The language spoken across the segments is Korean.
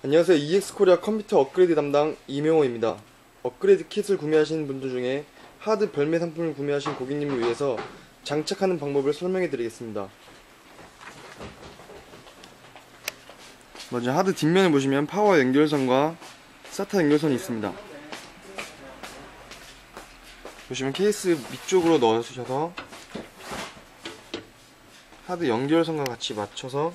안녕하세요. EX코리아 컴퓨터 업그레이드 담당 이명호입니다. 업그레이드 킷을 구매하신 분들 중에 하드 별매 상품을 구매하신 고객님을 위해서 장착하는 방법을 설명해 드리겠습니다. 먼저 하드 뒷면을 보시면 파워 연결선과 사타 연결선이 있습니다. 보시면 케이스 밑쪽으로 넣어주셔서 하드 연결선과 같이 맞춰서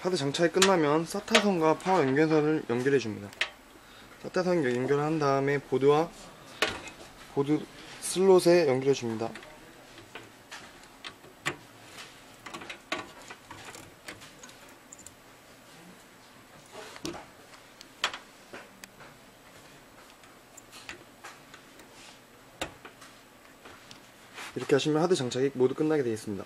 하드 장착이 끝나면 사타선과 파워 연결선을 연결해 줍니다. 사타선 연결한 다음에 보드와 보드 슬롯에 연결해 줍니다. 이렇게 하시면 하드 장착이 모두 끝나게 되어 있습니다.